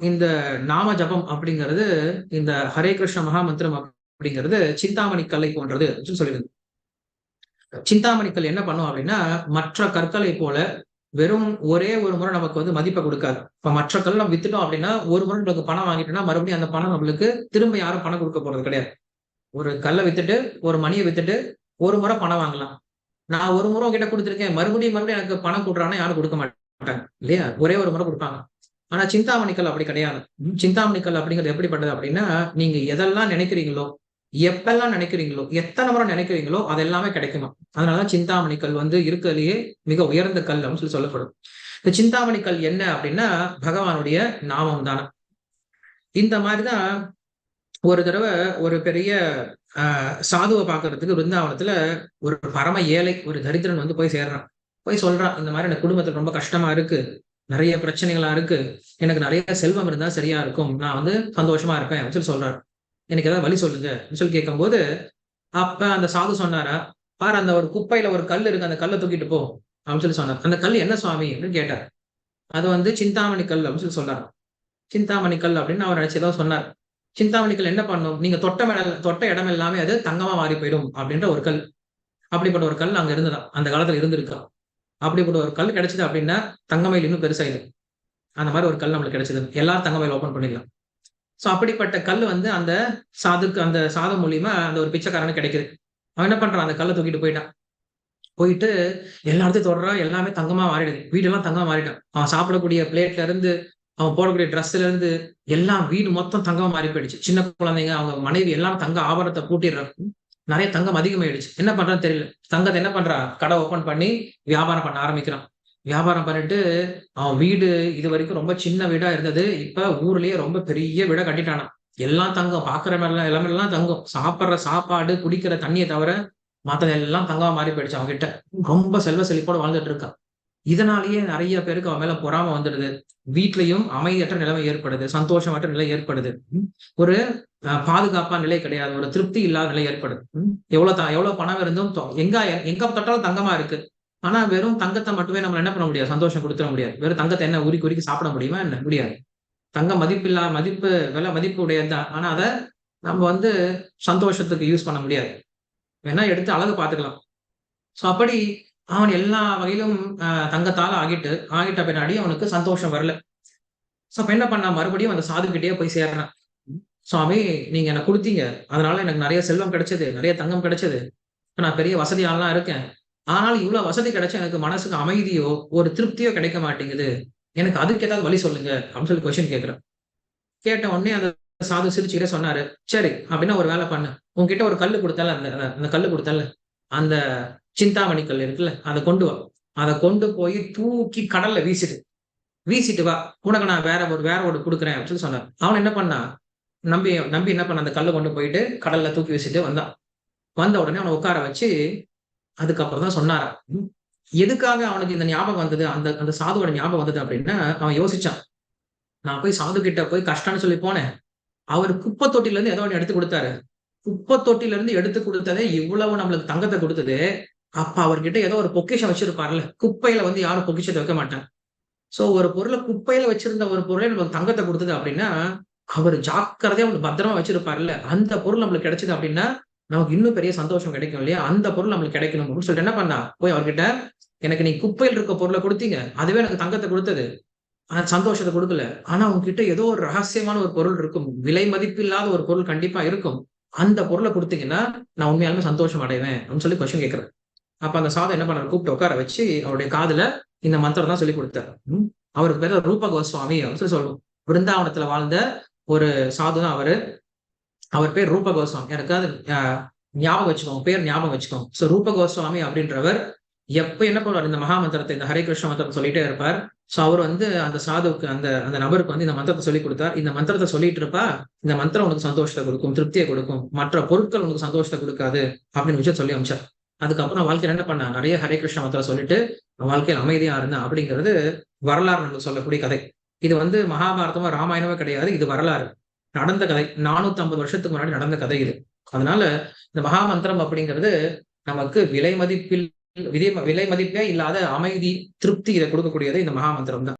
இந்த நாம ஜபம் அப்படிங்கிறது இந்த ஹரே கிருஷ்ண மகாமந்திரம் அப்படிங்கிறது சிந்தாமணி கல்லை போன்றது அப்படின்னு சொல்லியிருந்து சிந்தாமணி கல் என்ன பண்ணும் அப்படின்னா மற்ற கற்களை போல வெறும் ஒரே ஒரு முறை நமக்கு வந்து மதிப்பை கொடுக்காது. இப்ப மற்ற கல் நம்ம வித்துட்டோம் அப்படின்னா ஒரு முறை நம்மளுக்கு பணம் வாங்கிட்டோம்னா மறுபடியும் அந்த பணம் நம்மளுக்கு திரும்ப யாரும் பணம் கொடுக்க போறது கிடையாது. ஒரு கல்லை வித்துட்டு ஒரு மணியை வித்துட்டு ஒரு முறை பணம் வாங்கலாம். நான் ஒரு முறை கிட்ட கொடுத்துருக்கேன் மறுபடியும் மறுபடியும் எனக்கு பணம் கொடுறானா யாரும் கொடுக்க மாட்டாங்க இல்லையா? ஒரே ஒரு முறை கொடுப்பாங்க. ஆனா சிந்தாமணிக்கல் அப்படி கிடையாது. சிந்தாமணிக்கல் அப்படிங்கிறது எப்படிப்பட்டது அப்படின்னா நீங்க எதெல்லாம் நினைக்கிறீங்களோ எப்பெல்லாம் நினைக்கிறீங்களோ எத்தனை முறை நினைக்கிறீங்களோ அது எல்லாமே கிடைக்குமா அதனாலதான் சிந்தாமணி கல் வந்து இருக்கிறதுலயே மிக உயர்ந்த கல் அப்படின்னு சொல்லி சொல்லப்படும். இந்த சிந்தாமணி கல் என்ன அப்படின்னா பகவானுடைய நாமம் தானே இந்த மாதிரிதான் ஒரு தடவை ஒரு பெரிய ஆஹ் சாதுவை பாக்குறதுக்கு விருந்தாவனத்துல ஒரு பரம ஏழை ஒரு தரித்திரன் வந்து போய் சேர்றான். போய் சொல்றான் இந்த மாதிரி எனக்கு குடும்பத்துல ரொம்ப கஷ்டமா இருக்கு. நிறைய பிரச்சனைகளா இருக்கு. எனக்கு நிறைய செல்வம் இருந்தா சரியா இருக்கும். நான் வந்து சந்தோஷமா இருப்பேன் அப்படின்னு சொல்லி சொல்றாரு. எனக்கு ஏதாவது வழி சொல்லுங்க சொல்லி கேட்கும்போது அப்ப அந்த சாது சொன்னாரா பாரு அந்த ஒரு குப்பையில ஒரு கல் இருக்கு அந்த கல்லை தூக்கிட்டு போ அப்படின்னு சொல்லி சொன்னார். அந்த கல் என்ன சுவாமி அப்படின்னு கேட்டார். அது வந்து சிந்தாமணி கல் அப்படின்னு சொல்லி சொன்னார். சிந்தாமணி கல் அப்படின்னு அவர் நினைச்சு ஏதோ சொன்னார். சிந்தாமணி கல் என்ன பண்ணும்? நீங்க தொட்ட மேல தொட்ட இடம் எல்லாமே அது தங்கமா மாறி போயிடும் அப்படின்ற ஒரு கல். அப்படிப்பட்ட ஒரு கல் அங்க இருந்ததா அந்த காலத்துல இருந்திருக்கா அப்படிப்பட்ட ஒரு கல் கிடைச்சது அப்படின்னா தங்கமயில் இன்னும் பெருசாயிடும். அந்த மாதிரி ஒரு கல் நம்மளுக்கு கிடைச்சது. எல்லாரும் தங்கமயில் ஓப்பன் பண்ணிடலாம். ஸோ அப்படிப்பட்ட கல் வந்து அந்த சாதுக்கு அந்த சாதம் மூலியமா அந்த ஒரு பிச்சைக்காரனுக்கு கிடைக்குது. அவன் என்ன பண்றான்? அந்த கல்லை தூக்கிட்டு போயிட்டான். போயிட்டு எல்லாத்தையும் தொடர்றான் எல்லாமே தங்கமா மாறிடுது. வீடெல்லாம் தங்கமா மாறிட்டான். அவன் சாப்பிடக்கூடிய பிளேட்ல இருந்து அவன் போடக்கூடிய ட்ரெஸ்ல இருந்து எல்லாம் வீடு மொத்தம் தங்கமா மாறி போயிடுச்சு. சின்ன குழந்தைங்க அவங்க மனைவி எல்லாம் தங்க ஆபரணத்தை பூட்டிடுறாங்க. நிறைய தங்கம் அதிகமாயிடுச்சு. என்ன பண்றான்னு தெரியல. தங்கத்தை என்ன பண்றா? கடை ஓபன் பண்ணி வியாபாரம் பண்ண ஆரம்பிக்கிறான். வியாபாரம் பண்ணிட்டு அவன் வீடு இது வரைக்கும் ரொம்ப சின்ன வீடா இருந்தது. இப்ப ஊர்லயே ரொம்ப பெரிய வீடா கட்டிட்டானான் எல்லாம் தங்கம். பாக்குற மாதிரிலாம் எல்லாமே எல்லாம் தங்கம். சாப்பிடுற சாப்பாடு குடிக்கிற தண்ணியை தவிர மத்தது எல்லாம் தங்கமா மாறி போயிடுச்சு அவன் கிட்ட ரொம்ப செல்வ செழிப்போட வாழ்ந்துட்டு இருக்கான். இதனாலேயே நிறைய பேருக்கு அவன் மேல பொறாம வந்துடுது. வீட்லயும் அமைதியற்ற நிலைமை ஏற்படுது சந்தோஷமற்ற நிலை ஏற்படுது. ஒரு பாதுகாப்பா நிலை கிடையாது. ஒரு திருப்தி இல்லாத நிலை ஏற்படுது. எவ்வளவு எவ்வளவு பணம் இருந்தும் எங்க எங்க தொட்டாலும் தங்கமா இருக்கு. ஆனா வெறும் தங்கத்தை மட்டுமே நம்ம என்ன பண்ண முடியாது? சந்தோஷம் கொடுத்துட முடியாது. வெறும் தங்கத்தை என்ன உரிக்கு உரிக்கி சாப்பிட முடியுமா என்ன? முடியாது. தங்க மதிப்பில்லா மதிப்பு விலை மதிப்பு உடையதுதான் ஆனா அதை நம்ம வந்து சந்தோஷத்துக்கு யூஸ் பண்ண முடியாது. வேணா எடுத்து அழகு பார்த்துக்கலாம். ஸோ அப்படி அவன் எல்லா வகையிலும் தங்கத்தால ஆகிட்டு ஆகிட்ட பின்னாடி அவனுக்கு சந்தோஷம் வரல. ஸோ அப்ப என்ன பண்ணா மறுபடியும் அந்த சாதுக்கிட்டே போய் சேர்றான் சுவாமி நீங்க எனக்கு கொடுத்தீங்க. அதனால எனக்கு நிறைய செல்வம் கிடைச்சது நிறைய தங்கம் கிடைச்சது. நான் பெரிய வசதியாலாம் இருக்கேன். ஆனால் இவ்வளவு வசதி கிடைச்ச எனக்கு மனசுக்கு அமைதியோ ஒரு திருப்தியோ கிடைக்க மாட்டேங்குது. எனக்கு அதுக்கு ஏதாவது வழி சொல்லுங்க. அப்படின்னு சொல்லி கொஸ்டின் கேட்கிறேன். கேட்ட உடனே அந்த சாது சிரிச்சுக்கிட்டே சொன்னாரு. சரி அப்படின்னா ஒரு வேலை பண்ணு. உங்ககிட்ட ஒரு கல் கொடுத்தல அந்த அந்த கல் கொடுத்தல அந்த சிந்தாமணி கல் இருக்குல்ல அதை கொண்டு வா. அதை கொண்டு போய் தூக்கி கடல்ல வீசிட்டு வீசிட்டு வா. உனக்கு நான் வேற ஒரு வேற ஒரு கொடுக்குறேன் அப்படின்னு சொல்லி சொன்னார். அவன் என்ன பண்ணா? நம்பி நம்பி என்ன பண்ண? அந்த கல்லை கொண்டு போயிட்டு கடல்ல தூக்கி வீசிட்டு வந்தான் வந்த உடனே அவனை உட்கார வச்சு அதுக்கப்புறம் தான் சொன்னாரா எதுக்காக அவனுக்கு இந்த ஞாபகம் வந்தது? அந்த அந்த சாதுவோட ஞாபகம் வந்தது அப்படின்னா அவன் யோசிச்சான். நான் போய் சாது கிட்ட போய் கஷ்டம்னு சொல்லி போனேன். அவர் குப்பை தொட்டில இருந்து ஏதோ ஒன்று எடுத்து கொடுத்தாரு. குப்பை தொட்டில இருந்து எடுத்து கொடுத்ததே இவ்வளவு நம்மளுக்கு தங்கத்தை கொடுத்தது. அப்ப அவர்கிட்ட ஏதோ ஒரு பொக்கிஷம் வச்சிருப்பார்ல. குப்பையில வந்து யாரும் பொக்கிஷத்தை வைக்க மாட்டாங்க சோ ஒரு பொருளை குப்பையில வச்சிருந்த ஒரு பொருளை நம்மளுக்கு தங்கத்தை கொடுத்தது அப்படின்னா அவர் ஜாக்கிரதையா அவனுக்கு பத்திரமா வச்சிருப்பாருல்ல அந்த பொருள் நம்மளுக்கு கிடைச்சது அப்படின்னா நமக்கு இன்னும் பெரிய சந்தோஷம் கிடைக்கும் இல்லையா? அந்த பொருள் நம்மளுக்கு கிடைக்கணும் அப்படின்னு சொல்லிட்டு என்ன பண்ணா? போய் அவர்கிட்ட எனக்கு நீ குப்பையில் இருக்க பொருளை கொடுத்தீங்க. அதுவே எனக்கு தங்கத்தை கொடுத்தது. சந்தோஷத்தை கொடுக்கல. ஆனா உங்ககிட்ட ஏதோ ஒரு ரகசியமான ஒரு பொருள் இருக்கும். விலை மதிப்பு இல்லாத ஒரு பொருள் கண்டிப்பா இருக்கும். அந்த பொருளை கொடுத்தீங்கன்னா நான் உண்மையாலுமே சந்தோஷம் அடைவேன். அப்படின்னு சொல்லி கொஸ்டின் கேட்கிறேன் அப்ப அந்த சாதம் என்ன பண்ணார்? கூப்பிட்டு உட்கார வச்சு அவருடைய காதுல இந்த மந்திரம் தான் சொல்லி கொடுத்தாரு. அவருக்கு பேர் ரூப கோஸ்வாமி அப்படின்னு சொல்லி சொல்லுவோம். பிருந்தாவனத்துல வாழ்ந்த ஒரு சாது தான் அவரு. அவர் பேர் ரூப கோஸ்வாமி. அது ஞாபகம் வச்சுக்கோங்க பேர் ஞாபகம் வச்சுக்கோங்க சோ ரூப கோஸ்வாமி அப்படின்றவர் எப்ப என்ன பண்ணுவார்? இந்த மகா மந்திரத்தை இந்த ஹரே கிருஷ்ண மந்திரத்தை சொல்லிட்டே இருப்பார். சோ அவர் வந்து அந்த சாதுவுக்கு அந்த அந்த நபருக்கு வந்து இந்த மந்திரத்தை சொல்லி கொடுத்தார். இந்த மந்திரத்தை சொல்லிட்டு இருப்பா இந்த மந்திரம் உனக்கு சந்தோஷத்தை கொடுக்கும் திருப்தியை கொடுக்கும். மற்ற பொருட்கள் உனக்கு சந்தோஷத்தை கொடுக்காது அப்படின்னு விஷயம் சொல்லி அமைச்சார் அதுக்கப்புறம் வாழ்க்கையில் என்ன பண்ண நிறைய ஹரே கிருஷ்ண மந்திரம் சொல்லிட்டு வாழ்க்கையில் அமைதியா இருந்தேன் அப்படிங்கிறது வரலாறு நமக்கு சொல்லக்கூடிய கதை. இது வந்து மகாபாரதமோ ராமாயணமோ கிடையாது. இது வரலாறு. நடந்த கதை. நானூத்தி ஐம்பது வருஷத்துக்கு முன்னாடி நடந்த கதை இது. அதனால இந்த மகாமந்திரம் அப்படிங்கிறது நமக்கு விலை மதிப்பில் விலை விலை மதிப்பே இல்லாத அமைதி திருப்தி இதை கொடுக்கக்கூடியது இந்த மகாமந்திரம் தான்.